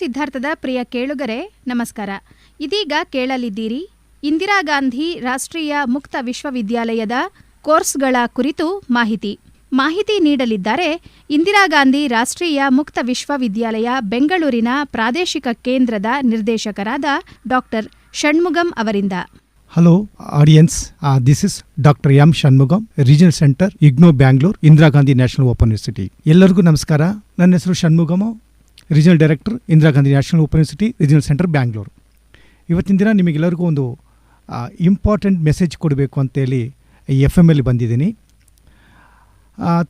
ಸಿದ್ಧಾರ್ಥದ ಪ್ರಿಯ ಕೇಳುಗರೆ, ನಮಸ್ಕಾರ. ಇದೀಗ ಕೇಳಲಿದ್ದೀರಿ, ಇಂದಿರಾ ಗಾಂಧಿ ರಾಷ್ಟ್ರೀಯ ಮುಕ್ತ ವಿಶ್ವವಿದ್ಯಾಲಯದ ಕೋರ್ಸ್ಗಳ ಕುರಿತು ಮಾಹಿತಿ. ಮಾಹಿತಿ ನೀಡಲಿದ್ದಾರೆ, ಇಂದಿರಾ ಗಾಂಧಿ ರಾಷ್ಟ್ರೀಯ ಮುಕ್ತ ವಿಶ್ವವಿದ್ಯಾಲಯ ಬೆಂಗಳೂರಿನ ಪ್ರಾದೇಶಿಕ ಕೇಂದ್ರದ ನಿರ್ದೇಶಕರಾದ ಡಾಕ್ಟರ್ ಷಣ್ಮುಗಂ ಅವರಿಂದ. Hello audience this is doctor M. Shanmugam regional centre IGNOU Bangalore Indira Gandhi national open university ಎಲ್ಲರಿಗೂ ನಮಸ್ಕಾರ. ನನ್ನ ಹೆಸರು Shanmugam regional director Indira Gandhi national open university regional centre Bangalore ಇವತ್ತಿನ ದಿನ ನಿಮಗೆಲ್ಲರಿಗೂ ಒಂದು ಇಂಪಾರ್ಟೆಂಟ್ ಮೆಸೇಜ್ ಕೊಡಬೇಕು ಅಂತೇಳಿ ಎಫ್ ಎಂ ಎಲ್ಲಿ ಬಂದಿದ್ದೀನಿ.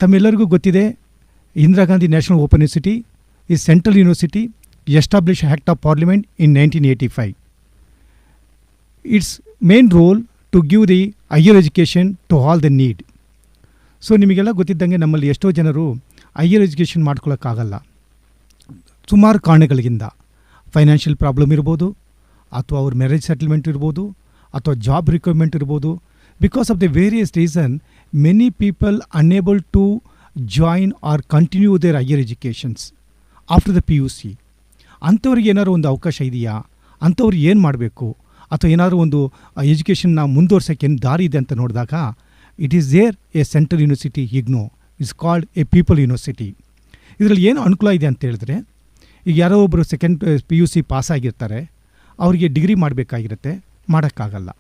ತಮ್ಮೆಲ್ಲರಿಗೂ ಗೊತ್ತಿದೆ Indira Gandhi national open university ಈ central university establish act of parliament in nineteen eighty five its main role to give the higher education to all the need so ನಿಮಗೆಲ್ಲ ಗೊತ್ತಿದ್ದಂಗೆ ನಮ್ಮಲ್ಲಿ ಎಷ್ಟೋ ಜನರು ಹೈಯರ್ ಎಜುಕೇಷನ್ ಮಾಡ್ಕೊಳ್ಳೋಕ್ಕಾಗಲ್ಲ ಸುಮಾರು ಕಾರಣಗಳಿಂದ ಫೈನಾನ್ಷಿಯಲ್ ಪ್ರಾಬ್ಲಮ್ ಇರ್ಬೋದು, ಅಥವಾ ಅವ್ರ ಮ್ಯಾರೇಜ್ ಸೆಟಲ್ಮೆಂಟ್ ಇರ್ಬೋದು, ಅಥವಾ ಜಾಬ್ ರಿಕ್ವೈರ್ಮೆಂಟ್ ಇರ್ಬೋದು. Because of the various reason many people unable to join or continue their higher educations after the P U C ಅಂಥವ್ರಿಗೆ ಏನಾದ್ರು ಒಂದು ಅವಕಾಶ ಇದೆಯಾ? ಅಂಥವ್ರು ಏನು ಮಾಡಬೇಕು? ಅಥವಾ ಏನಾದರೂ ಒಂದು ಎಜುಕೇಷನ್ನ ಮುಂದುವರ್ಸೋಕ್ಕೆ ಏನು ದಾರಿ ಇದೆ ಅಂತ ನೋಡಿದಾಗ it is there a central university IGNOU is called a people university ಇದರಲ್ಲಿ ಏನು ಅನುಕೂಲ ಇದೆ ಅಂತ ಹೇಳಿದ್ರೆ ಈಗ ಯಾರೋ ಒಬ್ಬರು second P U C pass ಆಗಿರ್ತಾರೆ, ಅವರಿಗೆ ಡಿಗ್ರಿ ಮಾಡಬೇಕಾಗಿರುತ್ತೆ, ಮಾಡೋಕ್ಕಾಗಲ್ಲ.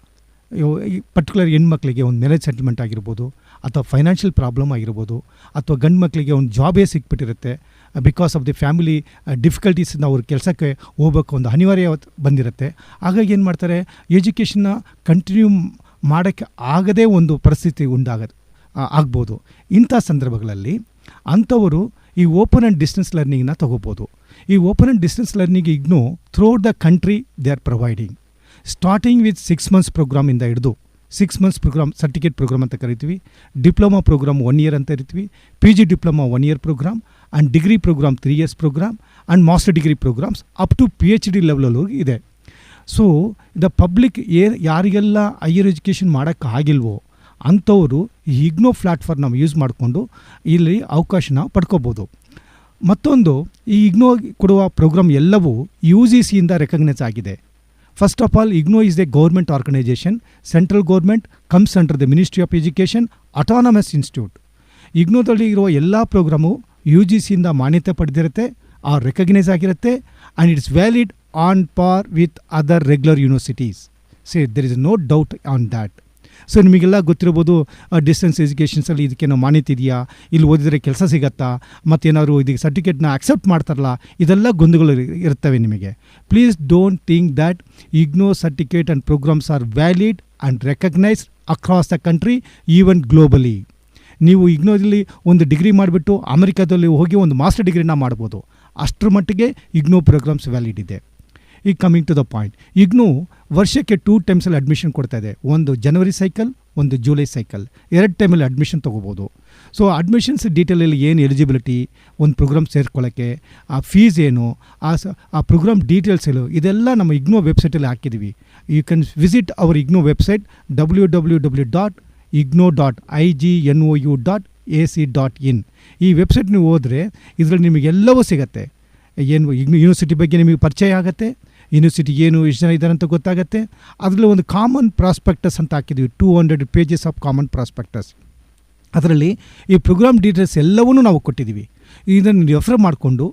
ಪರ್ಟಿಕ್ಯುಲರ್ ಹೆಣ್ಮಕ್ಳಿಗೆ ಒಂದು ಮ್ಯಾರೇಜ್ ಸೆಟಲ್ಮೆಂಟ್ ಆಗಿರ್ಬೋದು, ಅಥವಾ ಫೈನಾನ್ಷಿಯಲ್ ಪ್ರಾಬ್ಲಮ್ ಆಗಿರ್ಬೋದು, ಅಥವಾ ಗಂಡು ಮಕ್ಕಳಿಗೆ ಒಂದು ಜಾಬೇ ಸಿಕ್ಬಿಟ್ಟಿರುತ್ತೆ ಬಿಕಾಸ್ ಆಫ್ ದಿ ಫ್ಯಾಮಿಲಿ ಡಿಫಿಕಲ್ಟೀಸಿಂದ ಅವ್ರ ಕೆಲಸಕ್ಕೆ ಹೋಗ್ಬೇಕು ಒಂದು ಅನಿವಾರ್ಯ ಬಂದಿರುತ್ತೆ. ಹಾಗಾಗಿ ಏನು ಮಾಡ್ತಾರೆ ಎಜುಕೇಷನ್ನ ಕಂಟಿನ್ಯೂ ಮಾಡೋಕ್ಕೆ ಆಗದೇ ಒಂದು ಪರಿಸ್ಥಿತಿ ಉಂಟಾಗ ಆಗ್ಬೋದು. ಇಂಥ ಸಂದರ್ಭಗಳಲ್ಲಿ ಅಂಥವರು ಈ ಓಪನ್ ಆ್ಯಂಡ್ ಡಿಸ್ಟೆನ್ಸ್ ಲರ್ನಿಂಗ್ನ ತಗೋಬೋದು. ಈ open and distance learning IGNOU through the country they are providing starting with six months ಪ್ರೋಗ್ರಾಮಿಂದ ಹಿಡಿದು six months programme certificate programme ಅಂತ ಕರಿತೀವಿ ಡಿಪ್ಲೊಮಾ ಪ್ರೋಗ್ರಾಮ್ ಒನ್ ಇಯರ್ ಅಂತ ಕರಿತೀವಿ P G diploma one year programme and degree programme three years programme and master degree programmes up to P H D ಲೆವೆಲಲ್ಲೂ ಇದೆ. So the public ಏ, ಯಾರಿಗೆಲ್ಲ higher education ಮಾಡೋಕ್ಕಾಗಿಲ್ವೋ ಅಂಥವರು ಈ ಇಗ್ನೋ ನಾವು ಯೂಸ್ ಮಾಡಿಕೊಂಡು ಇಲ್ಲಿ ಅವಕಾಶನ ಪಡ್ಕೋಬೋದು. ಮತ್ತೊಂದು, ಈ ಇಗ್ನೋ ಕೊಡುವ ಪ್ರೋಗ್ರಾಮ್ ಎಲ್ಲವೂ ಯು ಜಿ ಸಿಯಿಂದ ರೆಕಗ್ನೈಸ್ ಆಗಿದೆ. First of all IGNOU is a government organisation central government comes under the ministry of education autonomous institute ಇಗ್ನೋದಲ್ಲಿ ಇರುವ ಎಲ್ಲ ಪ್ರೋಗ್ರಾಮು ಯು ಜಿ ಸಿಯಿಂದ ಮಾನ್ಯತೆ ಪಡೆದಿರುತ್ತೆ, ಆ ರೆಕಗ್ನೈಸ್ ಆಗಿರುತ್ತೆ and it's valid on par with other regular universities say there is no doubt on that so ನಿಮಗೆಲ್ಲ ಗೊತ್ತಿರ್ಬೋದು distance ಎಜುಕೇಷನ್ಸಲ್ಲಿ ಇದಕ್ಕೇನೋ ಮಾನ್ಯತೆ ಇದೆಯಾ? ಇಲ್ಲಿ ಓದಿದರೆ ಕೆಲಸ ಸಿಗತ್ತಾ? ಮತ್ತೇನಾದ್ರು ಇದಕ್ಕೆ ಸರ್ಟಿಫಿಕೇಟ್ನ ಅಕ್ಸೆಪ್ಟ್ ಮಾಡ್ತಾರಲ್ಲ, ಇದೆಲ್ಲ ಗೊಂದುಗಳು ಇರ್ತವೆ ನಿಮಗೆ. Please don't think that IGNOU certificate and programmes are valid and recognised across the country even globally ನೀವು ಇಗ್ನೋದಲ್ಲಿ ಒಂದು ಡಿಗ್ರಿ ಮಾಡಿಬಿಟ್ಟು ಅಮೆರಿಕಾದಲ್ಲಿ ಹೋಗಿ ಒಂದು ಮಾಸ್ಟರ್ ಡಿಗ್ರಿನ ಮಾಡ್ಬೋದು. ಅಷ್ಟರ ಮಟ್ಟಿಗೆ ಇಗ್ನೋ ಪ್ರೋಗ್ರಾಮ್ಸ್ ವ್ಯಾಲಿಡ್ ಇದೆ. ಈಗ ಕಮಿಂಗ್ ಟು ದ ಪಾಯಿಂಟ್ ಈಗನೂ ವರ್ಷಕ್ಕೆ ಟೂ ಟೈಮ್ಸಲ್ಲಿ ಅಡ್ಮಿಷನ್ ಕೊಡ್ತಾ ಇದೆ. ಒಂದು ಜನವರಿ ಸೈಕಲ್ ಒಂದು ಜೂಲೈ ಸೈಕಲ್ ಎರಡು ಟೈಮಲ್ಲಿ ಅಡ್ಮಿಷನ್ ತೊಗೋಬೋದು. ಸೊ ಅಡ್ಮಿಷನ್ಸ್ ಡೀಟೇಲಲ್ಲಿ ಏನು ಎಲಿಜಿಬಿಲಿಟಿ ಒಂದು ಪ್ರೋಗ್ರಾಮ್ ಸೇರ್ಕೊಳ್ಳೋಕ್ಕೆ ಆ ಫೀಸ್ ಏನು, ಆ ಸ, ಆ ಪ್ರೋಗ್ರಾಮ್ ಡೀಟೇಲ್ಸ್ ಏನು, ಇದೆಲ್ಲ ನಮ್ಮ ಇಗ್ನೋ ವೆಬ್ಸೈಟಲ್ಲಿ ಹಾಕಿದ್ದೀವಿ you can visit our IGNOU website W W W dot IGNOU dot I G N O U dot A C dot in ಈ ವೆಬ್ಸೈಟ್ ನೀವು ಹೋದರೆ, ಇದರಲ್ಲಿ ನಿಮಗೆಲ್ಲವೂ ಸಿಗತ್ತೆ. ಏನು ಇಗ್ನೋ ಯೂನಿವರ್ಸಿಟಿ ಬಗ್ಗೆ ನಿಮಗೆ ಪರಿಚಯ ಆಗುತ್ತೆ. ಯೂನಿವರ್ಸಿಟಿ ಏನು ಎಷ್ಟು ಜನ ಇದ್ದಾರೆ ಅಂತ ಗೊತ್ತಾಗುತ್ತೆ. ಅದರಲ್ಲಿ ಒಂದು ಕಾಮನ್ ಪ್ರಾಸ್ಪೆಕ್ಟಸ್ ಅಂತ ಹಾಕಿದ್ವಿ. Two hundred pages of common prospectus ಅದರಲ್ಲಿ ಈ ಪ್ರೋಗ್ರಾಮ್ ಡೀಟೇಲ್ಸ್ ಎಲ್ಲವನ್ನೂ ನಾವು ಕೊಟ್ಟಿದ್ದೀವಿ ಇದನ್ನು ರೆಫರ್ ಮಾಡಿಕೊಂಡು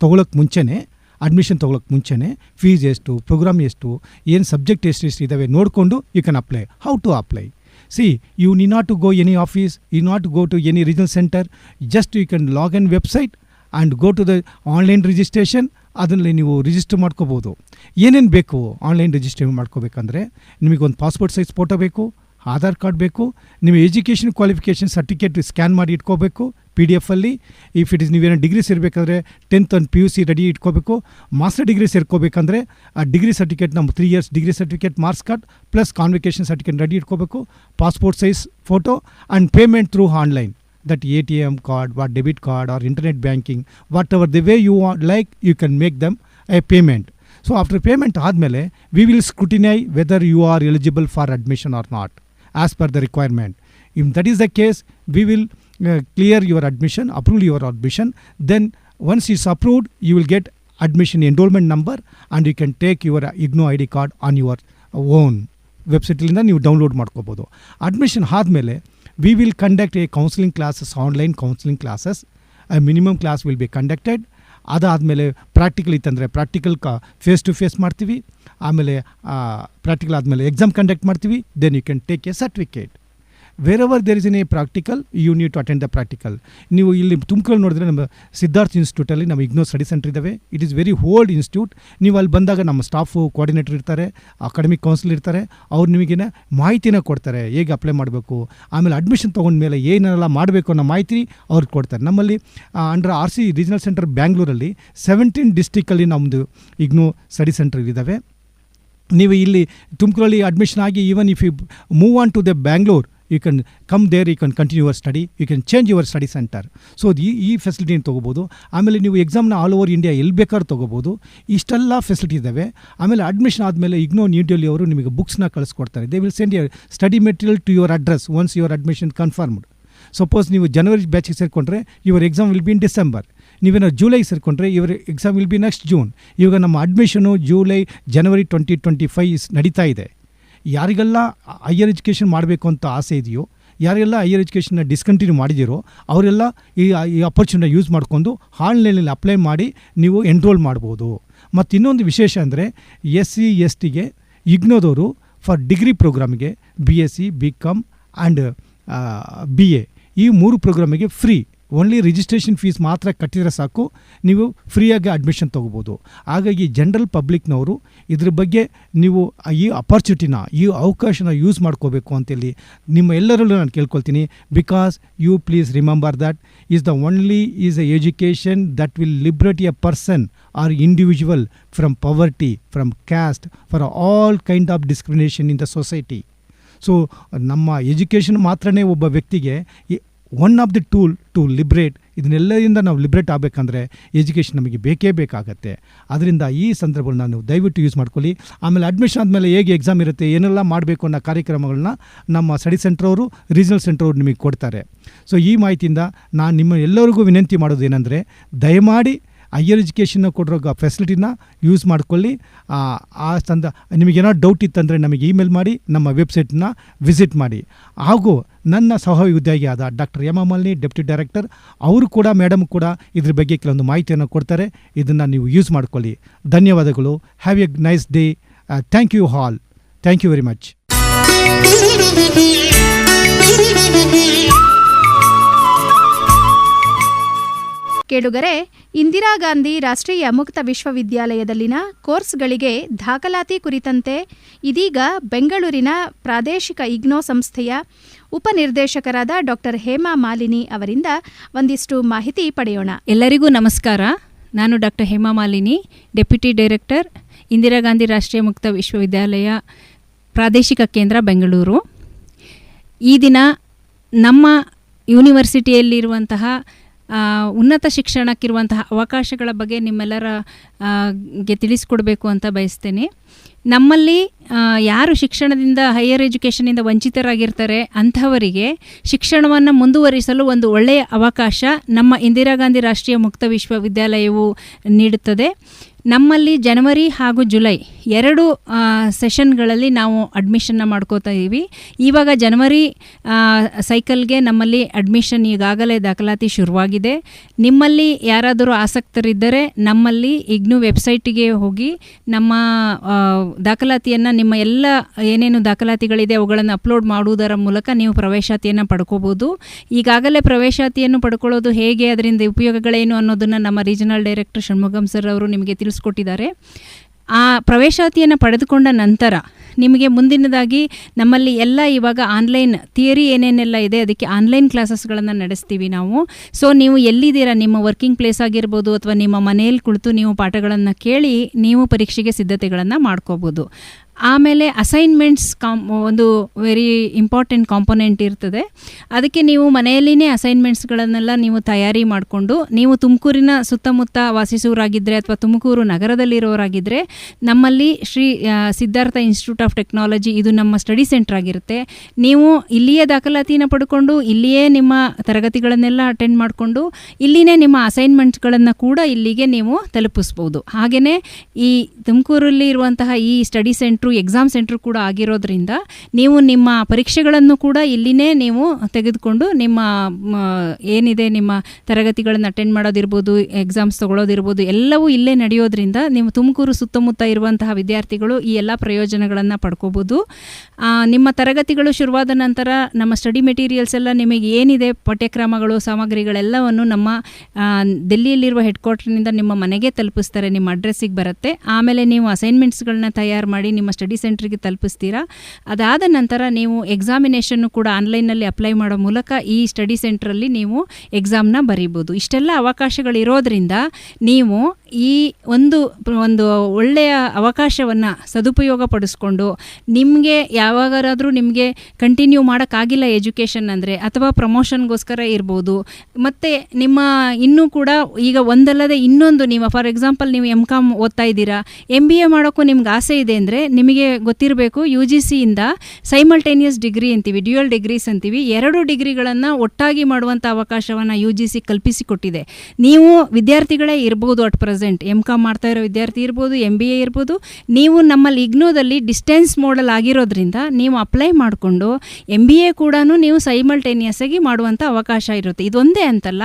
ತೊಗೊಳಕ್ಕೆ ಮುಂಚೆನೇ ಅಡ್ಮಿಷನ್ ತೊಗೊಳಕ್ಕೆ ಮುಂಚೆನೇ ಫೀಸ್ ಎಷ್ಟು ಪ್ರೋಗ್ರಾಮ್ ಎಷ್ಟು, ಏನು ಸಬ್ಜೆಕ್ಟ್ ಎಷ್ಟು ಎಷ್ಟು ಇದ್ದಾವೆ ನೋಡಿಕೊಂಡು you can apply how to apply see you need not to go any office you not go to any regional centre just you can log in website and go to the online registration ಅದರಲ್ಲಿ ನೀವು register ಮಾಡ್ಕೋಬೋದು. ಏನೇನು ಬೇಕು online register ಮಾಡ್ಕೋಬೇಕಂದ್ರೆ ನಿಮಗೊಂದು passport size photo ಬೇಕು, Aadhaar card ಬೇಕು, ನಿಮ್ಮ education qualification certificate scan ಮಾಡಿ ಇಟ್ಕೋಬೇಕು ಪಿ ಡಿ ಎಫಲ್ಲಿ ಇಫ್ ಇಟ್ ಇಸ್ ನೀವೇನೋ ಡಿಗ್ರಿ ಸೇರಬೇಕಾದ್ರೆ ಟೆಂತ್ ಒಂದು ಪಿ ಯು ಸಿ ರೆಡಿ ಇಟ್ಕೋಬೇಕು. ಮಾಸ್ಟರ್ ಡಿಗ್ರಿ ಸೇರ್ಕೋಬೇಕಂದ್ರೆ, ಆ ಡಿಗ್ರಿ ಸರ್ಟಿಫಿಕೇಟ್ ನಮ್ಮ three years degree certificate marks card plus convocation certificate ready ಇಟ್ಕೋಬೇಕು. Passport size photo and payment through online that A T M card what debit card or internet banking whatever the way you want like you can make them a payment so after payment ಆದಮೇಲೆ we will scrutinise whether you are eligible for admission or not as per the requirement if that is the case we will clear your admission approve your admission then once it's approved you will get admission enrollment number and you can take your IGNO ID card on your own ವೆಬ್ಸೈಟ್ಲಿಂದ ನೀವು download ಮಾಡ್ಕೋಬೋದು. Admission ಆದಮೇಲೆ we will conduct a counselling classes online counselling classes minimum class will be conducted ಅದಾದಮೇಲೆ practical ಇತ್ತಂದರೆ practical ಕ face to face ಮಾಡ್ತೀವಿ. ಆಮೇಲೆ practical ಆದಮೇಲೆ ಎಕ್ಸಾಮ್ ಕಂಡಕ್ಟ್ ಮಾಡ್ತೀವಿ. Then you can take a certificate wherever there is an a practical you need to attend the practical ನೀವು ಇಲ್ಲಿ ತುಮಕೂರಲ್ಲಿ ನೋಡಿದ್ರೆ ನಮ್ಮ ಸಿದ್ಧಾರ್ಥ್ ಇನ್ಸ್ಟಿಟ್ಯೂಟಲ್ಲಿ ನಮ್ಮ ಇಗ್ನೋ ಸ್ಟಡಿ ಸೆಂಟರ್ ಇದ್ದಾವೆ it is very old institute ನೀವು ಅಲ್ಲಿ ಬಂದಾಗ ನಮ್ಮ ಸ್ಟಾಫು ಕೋಆರ್ಡಿನೇಟರ್ ಇರ್ತಾರೆ ಅಕಾಡೆಮಿಕ್ ಕೌನ್ಸಿಲ್ ಇರ್ತಾರೆ. ಅವ್ರು ನಿಮಗಿನ ಮಾಹಿತಿನ ಕೊಡ್ತಾರೆ. ಹೇಗೆ ಅಪ್ಲೈ ಮಾಡಬೇಕು? ಆಮೇಲೆ ಅಡ್ಮಿಷನ್ ತೊಗೊಂಡ್ಮೇಲೆ ಏನೆಲ್ಲ ಮಾಡಬೇಕು ಅನ್ನೋ ಮಾಹಿತಿ ಅವ್ರಿಗೆ ಕೊಡ್ತಾರೆ. ನಮ್ಮಲ್ಲಿ under R C regional centre ಬ್ಯಾಂಗ್ಳೂರಲ್ಲಿ ಸೆವೆಂಟೀನ್ ಡಿಸ್ಟಿಕಲ್ಲಿ ನಮ್ಮದು ಇಗ್ನೋ ಸ್ಟಡಿ ಸೆಂಟರ್ ಇದ್ದಾವೆ ನೀವು ಇಲ್ಲಿ ತುಮಕೂರಲ್ಲಿ ಅಡ್ಮಿಷನ್ ಆಗಿ even if you move on to the Bangalore you can come there you can continue your study you can change your study centre so ಈ ಈ ಫೆಸಿಲಿಟಿನ ತೊಗೋಬೋದು. ಆಮೇಲೆ ನೀವು ಎಕ್ಸಾಮ್ನ ಆಲ್ ಓವರ್ ಇಂಡಿಯಾ ಎಲ್ಲಿ ಬೇಕಾದ್ರೂ ತೊಗೋಬೋದು. ಇಷ್ಟೆಲ್ಲ ಫೆಸಿಲಿಟಿ ಇದ್ದಾವೆ ಆಮೇಲೆ ಅಡ್ಮಿಷನ್ ಆದಮೇಲೆ ಇಗ್ನೋ ನ್ಯೂ ಡೆಲ್ಲಿ ಅವರು ನಿಮಗೆ ಬುಕ್ಸ್ನ ಕಳಿಸ್ಕೊಡ್ತಾರೆ. They will send your study material to your address once your admission confirmed suppose ನೀವು ಜನವರಿ ಬ್ಯಾಚಿಗೆ ಸೇರಿಕೊಂಡ್ರೆ your exam will be in December ನೀವೇನಾದ್ರು ಜೂಲೈ ಸೇರಿಕೊಂಡ್ರೆ ಇವರ exam will be next June ಇವಾಗ ನಮ್ಮ ಅಡ್ಮಿಷನು ಜೂಲೈ ಜನವರಿ ಟ್ವೆಂಟಿ ಟ್ವೆಂಟಿ ಫೈವ್ ನಡೀತಾ ಇದೆ. ಯಾರಿಗೆಲ್ಲ ಹೈಯರ್ ಎಜುಕೇಷನ್ ಮಾಡಬೇಕು ಅಂತ ಆಸೆ ಇದೆಯೋ ಯಾರೆಲ್ಲ ಹೈಯರ್ ಎಜುಕೇಷನ್ನ ಡಿಸ್ಕಂಟಿನ್ಯೂ ಮಾಡಿದಿರೋ, ಅವರೆಲ್ಲ ಈ ಈ ಅಪರ್ಚುನಿಟಿ ಯೂಸ್ ಮಾಡಿಕೊಂಡು ಆನ್ಲೈನಲ್ಲಿ ಅಪ್ಲೈ ಮಾಡಿ ನೀವು ಎನ್ರೋಲ್ ಮಾಡ್ಬೋದು. ಮತ್ತು ಇನ್ನೊಂದು ವಿಶೇಷ ಅಂದರೆ ಎಸ್ ಸಿ ಎಸ್ ಟಿಗೆ ಇಗ್ನೋದವರು for degree ಪ್ರೋಗ್ರಾಮಿಗೆ B S C B com and B A ಈ ಮೂರು ಪ್ರೋಗ್ರಾಮಿಗೆ ಫ್ರೀ ಓನ್ಲಿ ರಿಜಿಸ್ಟ್ರೇಷನ್ ಫೀಸ್ ಮಾತ್ರ ಕಟ್ಟಿದರೆ ಸಾಕು. ನೀವು ಫ್ರೀಯಾಗಿ ಅಡ್ಮಿಷನ್ ತೊಗೋಬೋದು. ಹಾಗಾಗಿ ಜನರಲ್ ಪಬ್ಲಿಕ್ನವರು ಇದ್ರ ಬಗ್ಗೆ ನೀವು ಈ ಅಪರ್ಚುನಿಟಿನ ಈ ಅವಕಾಶನ ಯೂಸ್ ಮಾಡ್ಕೋಬೇಕು ಅಂತೇಳಿ ನಿಮ್ಮ ಎಲ್ಲರಲ್ಲೂ ನಾನು ಕೇಳ್ಕೊಳ್ತೀನಿ. Because you please remember that is the only is a education that will liberate a person or individual from poverty from caste for all kind of discrimination in the society so ನಮ್ಮ education ಮಾತ್ರನೇ ಒಬ್ಬ ವ್ಯಕ್ತಿಗೆ one of the tool to liberate ಇದನ್ನೆಲ್ಲರಿಂದ ನಾವು liberate ಆಗಬೇಕಂದ್ರೆ education ನಮಗೆ ಬೇಕೇ ಬೇಕಾಗತ್ತೆ. ಅದರಿಂದ ಈ ಸಂದರ್ಭಗಳನ್ನ ನೀವು ದಯವಿಟ್ಟು ಯೂಸ್ ಮಾಡ್ಕೊಳ್ಳಿ. ಆಮೇಲೆ ಅಡ್ಮಿಷನ್ ಆದಮೇಲೆ ಹೇಗೆ ಎಕ್ಸಾಮ್ ಇರುತ್ತೆ, ಏನೆಲ್ಲ ಮಾಡಬೇಕು ಅನ್ನೋ ಕಾರ್ಯಕ್ರಮಗಳನ್ನ ನಮ್ಮ ಸ್ಟಡಿ ಸೆಂಟರ್ ಅವರು ರೀಜನಲ್ ಸೆಂಟರ್ ಅವರು ನಿಮಗೆ ಕೊಡ್ತಾರೆ. ಸೊ ಈ ಮಾಹಿತಿಯಿಂದ ನಾನು ನಿಮ್ಮ ಎಲ್ಲರಿಗೂ ವಿನಂತಿ ಮಾಡೋದು ಏನಂದರೆ, ದಯಮಾಡಿ ಹೈಯರ್ ಎಜುಕೇಷನ್ನ ಕೊಡಿರೋ ಫೆಸಿಲಿಟಿನ ಯೂಸ್ ಮಾಡ್ಕೊಳ್ಳಿ. ಆ, ಸಂದ ನಿಮಗೇನೋ ಡೌಟ್ ಇತ್ತಂದರೆ ನಮಗೆ ಇಮೇಲ್ ಮಾಡಿ ನಮ್ಮ ವೆಬ್ಸೈಟ್ನ ವಿಸಿಟ್ ಮಾಡಿ. ಹಾಗೂ ನನ್ನ ಸಹೋದ್ಯೋಗಿ ಉದ್ಯೋಗಿ ಆದ ಡಾಕ್ಟರ್ ಎಂ ಅಮಲ್ನಿ ಡೆಪ್ಟಿ ಡೈರೆಕ್ಟರ್ ಅವರು ಕೂಡ ಮೇಡಮ್ ಕೂಡ ಇದ್ರ ಬಗ್ಗೆ ಕೆಲವೊಂದು ಮಾಹಿತಿಯನ್ನು ಕೊಡ್ತಾರೆ. ಇದನ್ನು ನೀವು ಯೂಸ್ ಮಾಡ್ಕೊಳ್ಳಿ. ಧನ್ಯವಾದಗಳು. Have a nice day thank you all thank you very much ಕೇಳುಗರೆ ಇಂದಿರಾ ಗಾಂಧಿ ರಾಷ್ಟ್ರೀಯ ಮುಕ್ತ ವಿಶ್ವವಿದ್ಯಾಲಯದಲ್ಲಿನ ಕೋರ್ಸ್ಗಳಿಗೆ ದಾಖಲಾತಿ ಕುರಿತಂತೆ ಇದೀಗ ಬೆಂಗಳೂರಿನ ಪ್ರಾದೇಶಿಕ ಇಗ್ನೋ ಸಂಸ್ಥೆಯ ಉಪನಿರ್ದೇಶಕರಾದ ಡಾಕ್ಟರ್ ಹೇಮಾ ಮಾಲಿನಿ ಅವರಿಂದ ಒಂದಿಷ್ಟು ಮಾಹಿತಿ ಪಡೆಯೋಣ. ಎಲ್ಲರಿಗೂ ನಮಸ್ಕಾರ. ನಾನು doctor Hema Malini, deputy director, Indira Gandhi ರಾಷ್ಟ್ರೀಯ ಮುಕ್ತ ವಿಶ್ವವಿದ್ಯಾಲಯ ಪ್ರಾದೇಶಿಕ ಕೇಂದ್ರ ಬೆಂಗಳೂರು. ಈ ದಿನ ನಮ್ಮ ಯೂನಿವರ್ಸಿಟಿಯಲ್ಲಿರುವಂತಹ ಉನ್ನತ ಶಿಕ್ಷಣಕ್ಕಿರುವಂತಹ ಅವಕಾಶಗಳ ಬಗ್ಗೆ ನಿಮ್ಮೆಲ್ಲರ ಗೆ ತಿಳಿಸ್ಕೊಡ್ಬೇಕು ಅಂತ ಬಯಸ್ತೇನೆ. ನಮ್ಮಲ್ಲಿ ಯಾರು ಶಿಕ್ಷಣದಿಂದ ಹೈಯರ್ ಎಜುಕೇಷನಿಂದ ವಂಚಿತರಾಗಿರ್ತಾರೆ ಅಂಥವರಿಗೆ ಶಿಕ್ಷಣವನ್ನು ಮುಂದುವರಿಸಲು ಒಂದು ಒಳ್ಳೆಯ ಅವಕಾಶ ನಮ್ಮ ಇಂದಿರಾ ಗಾಂಧಿ ರಾಷ್ಟ್ರೀಯ ಮುಕ್ತ ವಿಶ್ವವಿದ್ಯಾಲಯವು ನೀಡುತ್ತದೆ. ನಮ್ಮಲ್ಲಿ ಜನವರಿ ಹಾಗೂ ಜುಲೈ ಎರಡು ಸೆಷನ್ಗಳಲ್ಲಿ ನಾವು ಅಡ್ಮಿಷನ್ನ ಮಾಡ್ಕೋತಾ ಇದ್ದೀವಿ. ಇವಾಗ ಜನವರಿ ಸೈಕಲ್ಗೆ ನಮ್ಮಲ್ಲಿ ಅಡ್ಮಿಷನ್ ಈಗಾಗಲೇ ದಾಖಲಾತಿ ಶುರುವಾಗಿದೆ. ನಿಮ್ಮಲ್ಲಿ ಯಾರಾದರೂ ಆಸಕ್ತರಿದ್ದರೆ ನಮ್ಮಲ್ಲಿ ಇಗ್ನು ವೆಬ್ಸೈಟಿಗೆ ಹೋಗಿ ನಮ್ಮ ದಾಖಲಾತಿಯನ್ನು ನಿಮ್ಮ ಎಲ್ಲ ಏನೇನು ದಾಖಲಾತಿಗಳಿದೆ ಅವುಗಳನ್ನು ಅಪ್ಲೋಡ್ ಮಾಡುವುದರ ಮೂಲಕ ನೀವು ಪ್ರವೇಶಾತಿಯನ್ನು ಪಡ್ಕೋಬೋದು. ಈಗಾಗಲೇ ಪ್ರವೇಶಾತಿಯನ್ನು ಪಡ್ಕೊಳ್ಳೋದು ಹೇಗೆ, ಅದರಿಂದ ಉಪಯೋಗಗಳೇನು ಅನ್ನೋದನ್ನು ನಮ್ಮ ರೀಜನಲ್ ಡೈರೆಕ್ಟರ್ ಷಣ್ಮುಗಂ ಸರ್ ಅವರು ನಿಮಗೆ ತಿಳಿಸ್ಕೊಟ್ಟಿದ್ದಾರೆ ಆ ಪ್ರವೇಶಾತಿಯನ್ನು ಪಡೆದುಕೊಂಡ ನಂತರ ನಿಮಗೆ ಮುಂದಿನದಾಗಿ ನಮ್ಮಲ್ಲಿ ಎಲ್ಲ ಇವಾಗ ಆನ್ಲೈನ್ ಥಿಯರಿ ಏನೇನೆಲ್ಲ ಇದೆ, ಅದಕ್ಕೆ ಆನ್ಲೈನ್ ಕ್ಲಾಸಸ್ಗಳನ್ನು ನಡೆಸ್ತೀವಿ ನಾವು. ಸೊ ನೀವು ಎಲ್ಲಿದ್ದೀರಾ? ನಿಮ್ಮ ವರ್ಕಿಂಗ್ ಪ್ಲೇಸ್ ಆಗಿರ್ಬೋದು ಅಥವಾ ನಿಮ್ಮ ಮನೆಯಲ್ಲಿ ಕುಳಿತು ನೀವು ಪಾಠಗಳನ್ನು ಕೇಳಿ ನೀವು ಪರೀಕ್ಷೆಗೆ ಸಿದ್ಧತೆಗಳನ್ನು ಮಾಡ್ಕೋಬೋದು. ಆಮೇಲೆ ಅಸೈನ್ಮೆಂಟ್ಸ್ ಕಾಂ ಒಂದು ವೆರಿ ಇಂಪಾರ್ಟೆಂಟ್ ಕಾಂಪೊನೆಂಟ್ ಇರ್ತದೆ. ಅದಕ್ಕೆ ನೀವು ಮನೆಯಲ್ಲಿನೇ ಅಸೈನ್ಮೆಂಟ್ಸ್ಗಳನ್ನೆಲ್ಲ ನೀವು ತಯಾರಿ ಮಾಡಿಕೊಂಡು, ನೀವು ತುಮಕೂರಿನ ಸುತ್ತಮುತ್ತ ವಾಸಿಸುವರಾಗಿದ್ದರೆ ಅಥವಾ ತುಮಕೂರು ನಗರದಲ್ಲಿರೋರಾಗಿದ್ದರೆ ನಮ್ಮಲ್ಲಿ Shri Siddhartha institute of technology ಇದು ನಮ್ಮ ಸ್ಟಡಿ ಸೆಂಟರ್ ಆಗಿರುತ್ತೆ. ನೀವು ಇಲ್ಲಿಯೇ ದಾಖಲಾತಿನ ಪಡ್ಕೊಂಡು, ಇಲ್ಲಿಯೇ ನಿಮ್ಮ ತರಗತಿಗಳನ್ನೆಲ್ಲ ಅಟೆಂಡ್ ಮಾಡಿಕೊಂಡು, ಇಲ್ಲಿನೇ ನಿಮ್ಮ ಅಸೈನ್ಮೆಂಟ್ಸ್ಗಳನ್ನು ಕೂಡ ಇಲ್ಲಿಗೆ ನೀವು ತಲುಪಿಸ್ಬೋದು. ಹಾಗೆಯೇ ಈ ತುಮಕೂರಲ್ಲಿ ಇರುವಂತಹ ಈ ಸ್ಟಡಿ ಸೆಂಟ್ರು ಎಕ್ಸಾಮ್ ಸೆಂಟ್ರ್ ಕೂಡ ಆಗಿರೋದ್ರಿಂದ ನೀವು ನಿಮ್ಮ ಪರೀಕ್ಷೆಗಳನ್ನು ಕೂಡ ಇಲ್ಲಿನೇ ನೀವು ತೆಗೆದುಕೊಂಡು ನಿಮ್ಮ ಏನಿದೆ ನಿಮ್ಮ ತರಗತಿಗಳನ್ನು ಅಟೆಂಡ್ ಮಾಡೋದಿರ್ಬೋದು ಎಕ್ಸಾಮ್ಸ್ ತೊಗೊಳೋದಿರ್ಬೋದು, ಎಲ್ಲವೂ ಇಲ್ಲೇ ನಡೆಯೋದ್ರಿಂದ ನೀವು ತುಮಕೂರು ಸುತ್ತಮುತ್ತ ಇರುವಂತಹ ವಿದ್ಯಾರ್ಥಿಗಳು ಈ ಎಲ್ಲ ಪ್ರಯೋಜನಗಳನ್ನು ಪಡ್ಕೋಬೋದು. ನಿಮ್ಮ ತರಗತಿಗಳು ಶುರುವಾದ ನಂತರ ನಮ್ಮ ಸ್ಟಡಿ ಮೆಟೀರಿಯಲ್ಸ್ ಎಲ್ಲ ನಿಮಗೆ ಏನಿದೆ, ಪಠ್ಯಕ್ರಮಗಳು, ಸಾಮಗ್ರಿಗಳೆಲ್ಲವನ್ನು ನಮ್ಮ ದಿಲ್ಲಿಯಲ್ಲಿರುವ ಹೆಡ್ ಕ್ವಾರ್ಟರ್ನಿಂದ ನಿಮ್ಮ ಮನೆಗೆ ತಲುಪಿಸ್ತಾರೆ, ನಿಮ್ಮ ಅಡ್ರೆಸ್ಸಿಗೆ ಬರುತ್ತೆ. ಆಮೇಲೆ ನೀವು ಅಸೈನ್ಮೆಂಟ್ಸ್ಗಳನ್ನ ತಯಾರು ಮಾಡಿ ನಿಮ್ಮ ಸ್ಟಡಿ ಸೆಂಟ್ರಿಗೆ ತಲುಪಿಸ್ತೀರಾ? ಅದಾದ ನಂತರ ನೀವು ಎಕ್ಸಾಮಿನೇಷನ್ನು ಕೂಡ ಆನ್ಲೈನಲ್ಲಿ ಅಪ್ಲೈ ಮಾಡೋ ಮೂಲಕ ಈ ಸ್ಟಡಿ ಸೆಂಟ್ರಲ್ಲಿ ನೀವು ಎಕ್ಸಾಮ್ನ ಬರೀಬೋದು. ಇಷ್ಟೆಲ್ಲ ಅವಕಾಶಗಳಿರೋದ್ರಿಂದ ನೀವು ಈ ಒಂದು ಒಂದು ಒಳ್ಳೆಯ ಅವಕಾಶವನ್ನು ಸದುಪಯೋಗ ಪಡಿಸ್ಕೊಂಡು ನಿಮಗೆ ಯಾವಾಗಾದ್ರೂ ನಿಮಗೆ ಕಂಟಿನ್ಯೂ ಮಾಡೋಕ್ಕಾಗಿಲ್ಲ ಎಜುಕೇಷನ್ ಅಂದರೆ ಅಥವಾ ಪ್ರಮೋಷನ್ಗೋಸ್ಕರ ಇರ್ಬೋದು. ಮತ್ತು ನಿಮ್ಮ ಇನ್ನೂ ಕೂಡ ಈಗ ಒಂದಲ್ಲದೆ ಇನ್ನೊಂದು ನೀವು ಫಾರ್ ಎಕ್ಸಾಂಪಲ್ ನೀವು ಎಂ ಕಾಮ್ ಓದ್ತಾ ಇದ್ದೀರಾ ಎಂ ಬಿ ಎ ಮಾಡೋಕ್ಕೂ ನಿಮ್ಗೆ ಆಸೆ ಇದೆ ಅಂದರೆ ನಿಮಗೆ ಗೊತ್ತಿರಬೇಕು ಯು ಜಿ ಸಿಯಿಂದ ಸೈಮಲ್ಟೇನಿಯಸ್ ಡಿಗ್ರಿ ಅಂತೀವಿ ಡ್ಯೂಯಲ್ ಡಿಗ್ರೀಸ್ ಅಂತೀವಿ, ಎರಡು ಡಿಗ್ರಿಗಳನ್ನು ಒಟ್ಟಾಗಿ ಮಾಡುವಂಥ ಅವಕಾಶವನ್ನು ಯು ಜಿ ಸಿ ಕಲ್ಪಿಸಿಕೊಟ್ಟಿದೆ ನೀವು ವಿದ್ಯಾರ್ಥಿಗಳೇ ಇರ್ಬೋದು ಅಟ್ ಪ್ರೆಸೆಂಟ್ ಎಂ ಕಾಮ್ ಮಾಡ್ತಾ ಇರೋ ವಿದ್ಯಾರ್ಥಿ ಇರ್ಬೋದು ಎಂ ಬಿ ಎ ಇರ್ಬೋದು, ನೀವು ನಮ್ಮಲ್ಲಿ ಇಗ್ನೋದಲ್ಲಿ ಡಿಸ್ಟೆನ್ಸ್ ಮೋಡಲ್ ಆಗಿರೋದ್ರಿಂದ ನೀವು ಅಪ್ಲೈ ಮಾಡಿಕೊಂಡು ಎಂ ಬಿ ಎ ಕೂಡ ನೀವು ಸೈಮಲ್ಟೇನಿಯಸ್ ಆಗಿ ಮಾಡುವಂಥ ಅವಕಾಶ ಇರುತ್ತೆ. ಇದೊಂದೇ ಅಂತಲ್ಲ,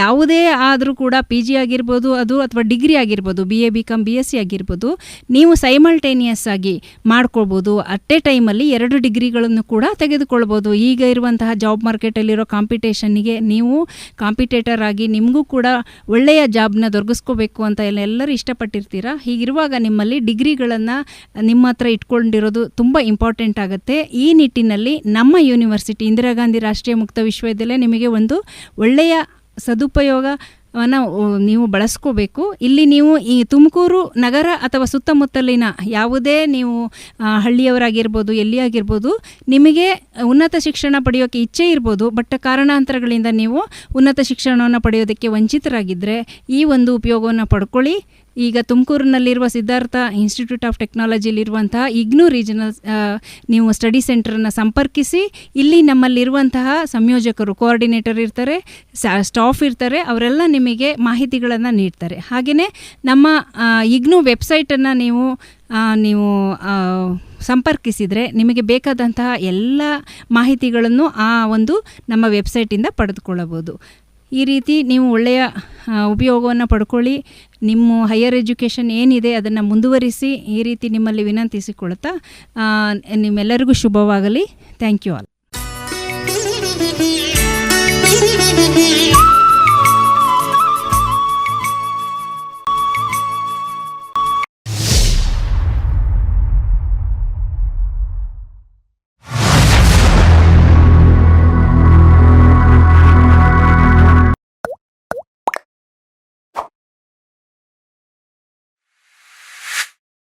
ಯಾವುದೇ ಆದರೂ ಕೂಡ ಪಿ ಜಿ ಆಗಿರ್ಬೋದು, ಅದು ಅಥವಾ ಡಿಗ್ರಿ ಆಗಿರ್ಬೋದು B A B com B S C ಆಗಿರ್ಬೋದು, ನೀವು ಸೈಮಲ್ಟೇನಿಯಸ್ ಆಗಿ ಮಾಡ್ಕೊಳ್ಬೋದು. ಅಟ್ ಎ ಟೈಮಲ್ಲಿ ಎರಡು ಡಿಗ್ರಿಗಳನ್ನು ಕೂಡ ತೆಗೆದುಕೊಳ್ಬೋದು. ಈಗ ಇರುವಂತಹ ಜಾಬ್ ಮಾರ್ಕೆಟಲ್ಲಿರೋ ಕಾಂಪಿಟೇಷನ್ನಿಗೆ ನೀವು ಕಾಂಪಿಟೇಟರ್ ಆಗಿ ನಿಮಗೂ ಕೂಡ ಒಳ್ಳೆಯ ಜಾಬ್ನ ದೊರಕಿಸ್ಕೋಬೇಕು ಅಂತ ಎಲ್ಲ ಎಲ್ಲರೂ ಇಷ್ಟಪಟ್ಟಿರ್ತೀರಾ? ಹೀಗಿರುವಾಗ ನಿಮ್ಮಲ್ಲಿ ಡಿಗ್ರಿಗಳನ್ನು ನಿಮ್ಮ ಹತ್ರ ಇಟ್ಕೊಂಡಿರೋದು ತುಂಬ ಇಂಪಾರ್ಟೆಂಟ್ ಆಗುತ್ತೆ. ಈ ನಿಟ್ಟಿನಲ್ಲಿ ನಮ್ಮ ಯೂನಿವರ್ಸಿಟಿ, ಇಂದಿರಾ ಗಾಂಧಿ ರಾಷ್ಟ್ರೀಯ ಮುಕ್ತ ವಿಶ್ವವಿದ್ಯಾಲಯ ನಿಮಗೆ ಒಂದು ಒಳ್ಳೆಯ ಸದುಪಯೋಗವನ್ನು ನೀವು ಬಳಸ್ಕೋಬೇಕು. ಇಲ್ಲಿ ನೀವು ಈ ತುಮಕೂರು ನಗರ ಅಥವಾ ಸುತ್ತಮುತ್ತಲಿನ ಯಾವುದೇ ನೀವು ಹಳ್ಳಿಯವರಾಗಿರ್ಬೋದು ಎಲ್ಲಿ ಆಗಿರ್ಬೋದು ನಿಮಗೆ ಉನ್ನತ ಶಿಕ್ಷಣ ಪಡೆಯೋಕ್ಕೆ ಇಚ್ಛೆ ಇರ್ಬೋದು, ಬಟ್ ಕಾರಣಾಂತರಗಳಿಂದ ನೀವು ಉನ್ನತ ಶಿಕ್ಷಣವನ್ನು ಪಡೆಯೋದಕ್ಕೆ ವಂಚಿತರಾಗಿದ್ದರೆ ಈ ಒಂದು ಉಪಯೋಗವನ್ನು ಪಡ್ಕೊಳ್ಳಿ. ಈಗ ತುಮಕೂರಿನಲ್ಲಿರುವ ಸಿದ್ಧಾರ್ಥ ಇನ್ಸ್ಟಿಟ್ಯೂಟ್ ಆಫ್ ಟೆಕ್ನಾಲಜಿಯಲ್ಲಿರುವಂತಹ ಇಗ್ನೂ ರೀಜನಲ್ ನೀವು ಸ್ಟಡಿ ಸೆಂಟರನ್ನು ಸಂಪರ್ಕಿಸಿ, ಇಲ್ಲಿ ನಮ್ಮಲ್ಲಿರುವಂತಹ ಸಂಯೋಜಕರು ಕೋಆರ್ಡಿನೇಟರ್ ಇರ್ತಾರೆ ಸ್ಟಾಫ್ ಇರ್ತಾರೆ, ಅವರೆಲ್ಲ ನಿಮಗೆ ಮಾಹಿತಿಗಳನ್ನು ನೀಡ್ತಾರೆ. ಹಾಗೆಯೇ ನಮ್ಮ ಇಗ್ನು ವೆಬ್ಸೈಟನ್ನು ನೀವು ನೀವು ಸಂಪರ್ಕಿಸಿದರೆ ನಿಮಗೆ ಬೇಕಾದಂತಹ ಎಲ್ಲ ಮಾಹಿತಿಗಳನ್ನು ಆ ಒಂದು ನಮ್ಮ ವೆಬ್ಸೈಟಿಂದ ಪಡೆದುಕೊಳ್ಳಬಹುದು. ಈ ರೀತಿ ನೀವು ಒಳ್ಳೆಯ ಉಪಯೋಗವನ್ನು ಪಡ್ಕೊಳ್ಳಿ. ನಿಮ್ಮ ಹೈಯರ್ ಎಜುಕೇಷನ್ ಏನಿದೆ ಅದನ್ನು ಮುಂದುವರಿಸಿ ಈ ರೀತಿ ನಿಮ್ಮಲ್ಲಿ ವಿನಂತಿಸಿಕೊಳ್ತಾ ನಿಮ್ಮೆಲ್ಲರಿಗೂ ಶುಭವಾಗಲಿ. Thank you all